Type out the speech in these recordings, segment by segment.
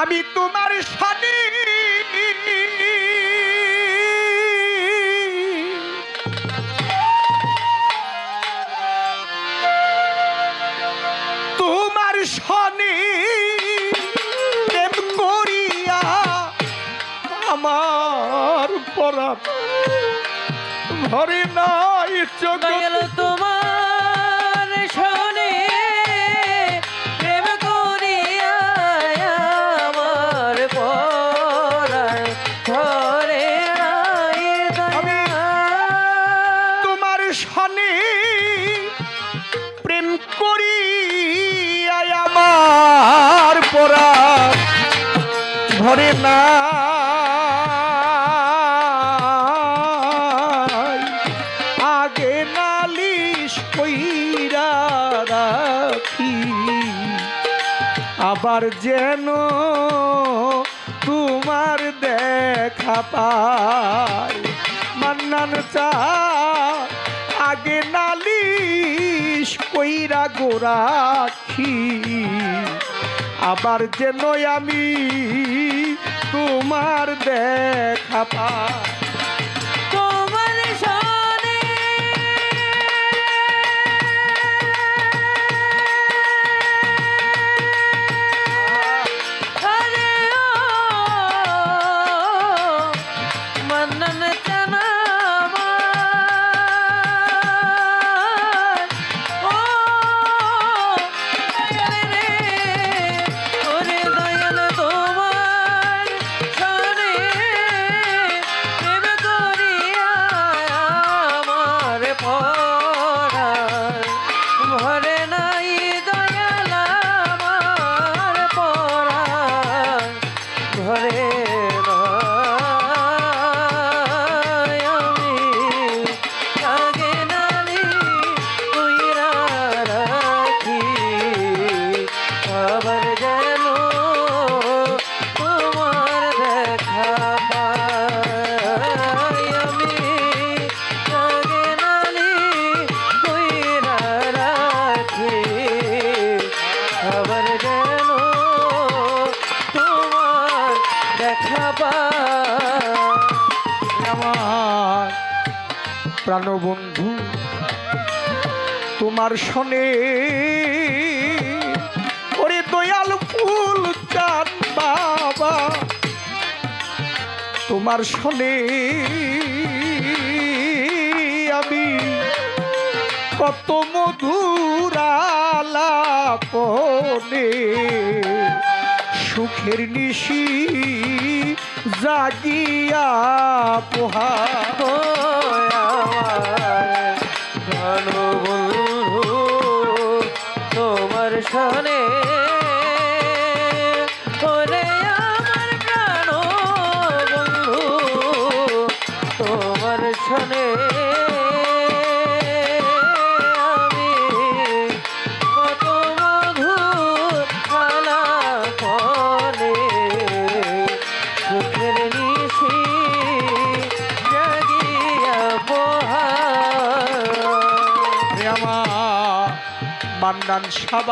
আমি তোমার করিয়া আমার পরাণ ভরে নাই চোখ। ঘরে না আগে নালিশ কইরা রাখি, আবার যেন তোমার দেখা পাই। মান্নান চা আগে নালিশ কইরা গোরাখি আবার যেন আমি তোমার দেখা পাই। প্রাণবন্ধু তোমার শনে। ওরে দয়াল ফুল চান বাবা, তোমার শনে আমি কত মধুরালাপনে সুখের নিশি জাগিয়া পোহা মান্নান শাহ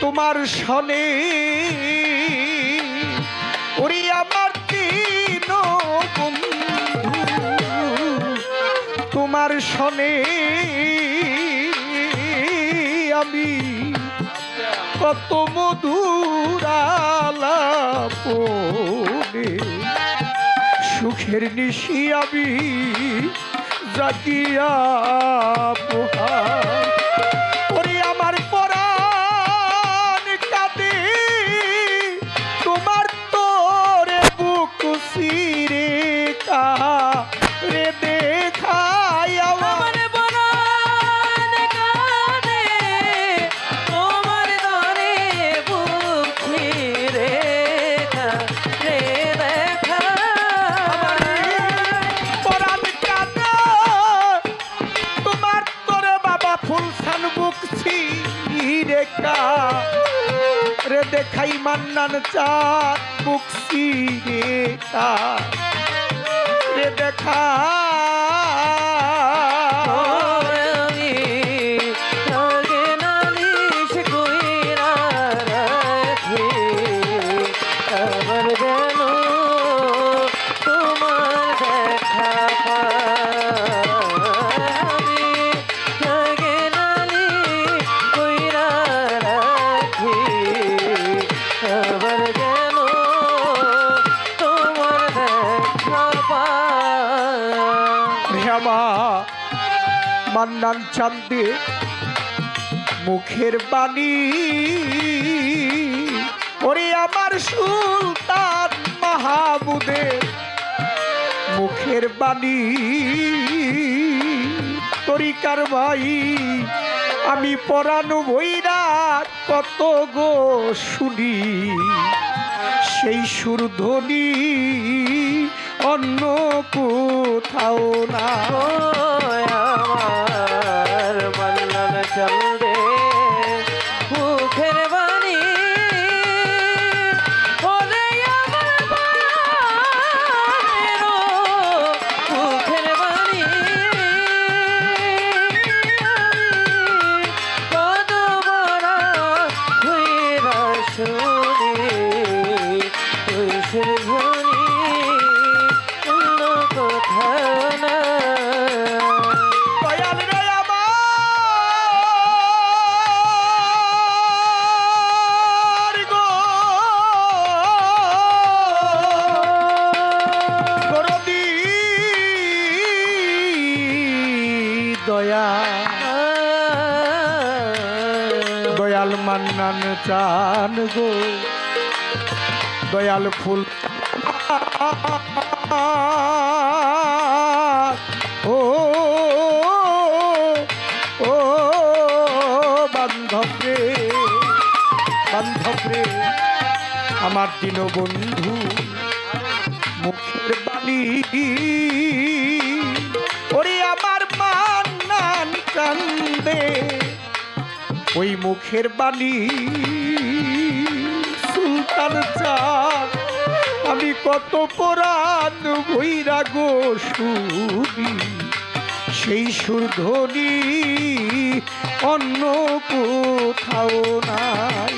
তোমার শনে ওরে আমার তিন বন্ধু। তোমার শনে আমি কত মধুরালাপনে সুখের নিশি আমি জাগিয়া পোহাই মান্নান চাঁদ বুকসি রে দেখা মান্নান চান্দে মুখের বাণী। ওরে আমার সুলতান মাহমুদের মুখের বাণী। তরিকার ভাই আমি পরানো বইরা কত গো শুনি, সেই সুরধ্বনি অন্য কোথাও না। আমার মাল্লাল চন্দে মান্নান চান গো। দয়াল ফুল। ও ও বান্ধব রে বান্ধব রে আমার দিন বন্ধু, মুখের বাণী। ওরে আমার মান্নান কান্দে। ওই মুখের বাণী, সুলতান চাঁদ, আমি কত পরাণ ভৈরা গো শুনি সেই সুরধ্বনি অন্য কোথাও নাই।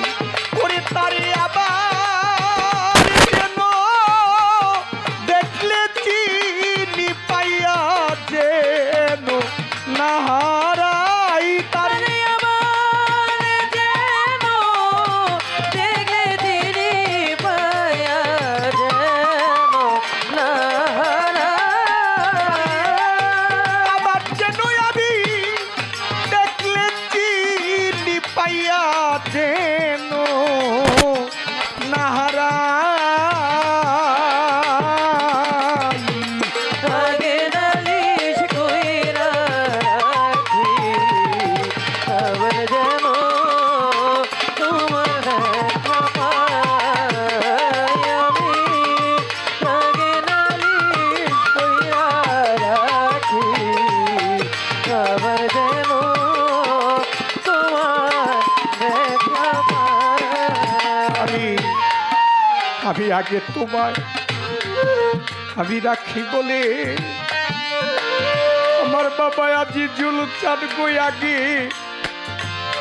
আমি আগে তোমায় আমি রাখি বলে আমার বাবা আজি জুল চান গই আগে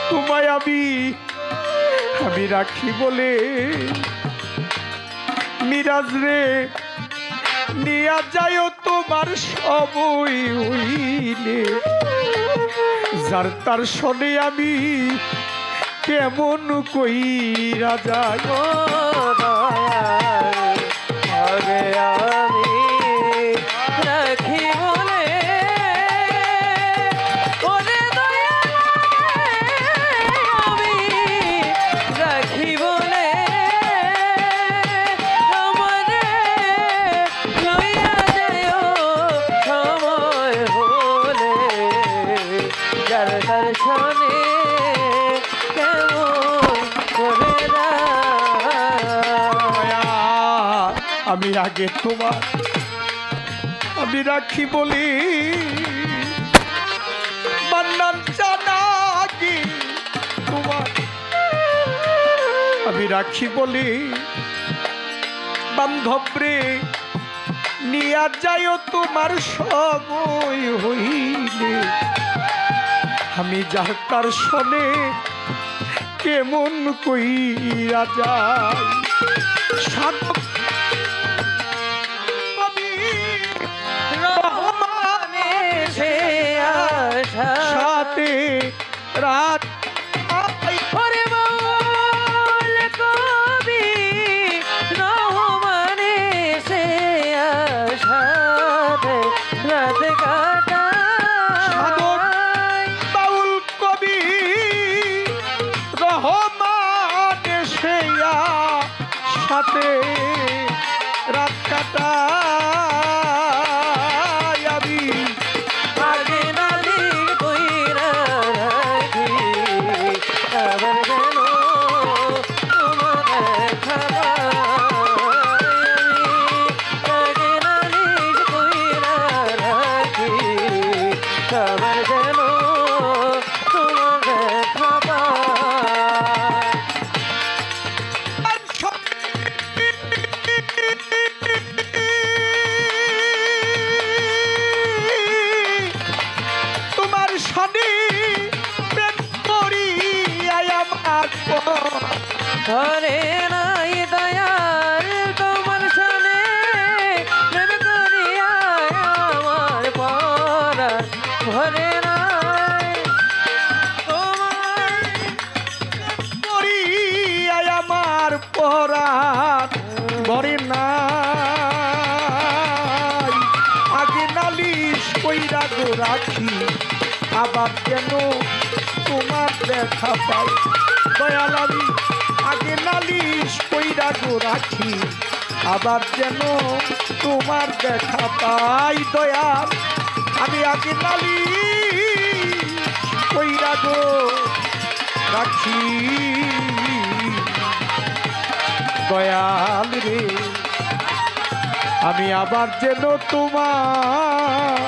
তোমায় আমি আমি রাখি বলে। মিরাজ রে, নিয়া যায় তোমার সময় হইলে। যার তার শোনে আমি কেমন কইরা রাজা রে দয়াল, আমি আগে তোমার আমি রাখি বলি। আমি রাখি বলি বান্ধব রে নিয়া যায় তোমার সময় হইলে। আমি যার তার শোনে কেমন কইরা যায় সাধক সাথে রাত রাত কাটা পরাণ ঘরে নাই। আগে নালিশ কইরা গো রাখি, আবার যেন তোমার দেখা পাই? দয়াল আমি আগে নালিশ কইরা গো রাখি, আবার যেন তোমার দেখা পাই? দয়াল, আমি আগে নালিশ কইরা গো রাখি। দয়াল রে। আমি আবার যেন তোমার